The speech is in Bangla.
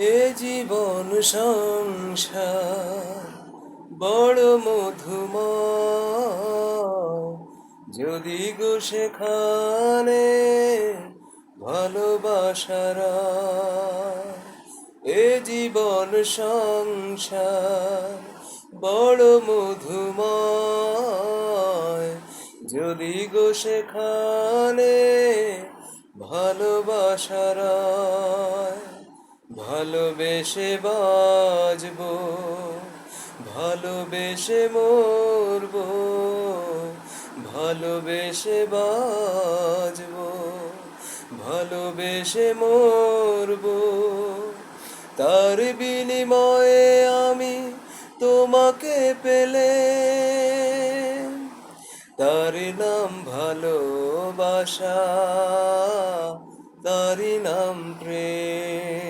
এ জীবন সংসার বড় মধুম যদি গো সেখানে ভালোবাসার এ জীবন সংসার বড় মধুময়। যদি গো সেখানে ভালোবাসার ভালোবেসে বাজবো, ভালোবেসে মরবো, ভালোবেসে বাজবো, ভালোবেসে মরবো। তার বিনিময়ে আমি তোমাকে পেলে, তার নাম ভালোবাসা তারই নাম প্রেম।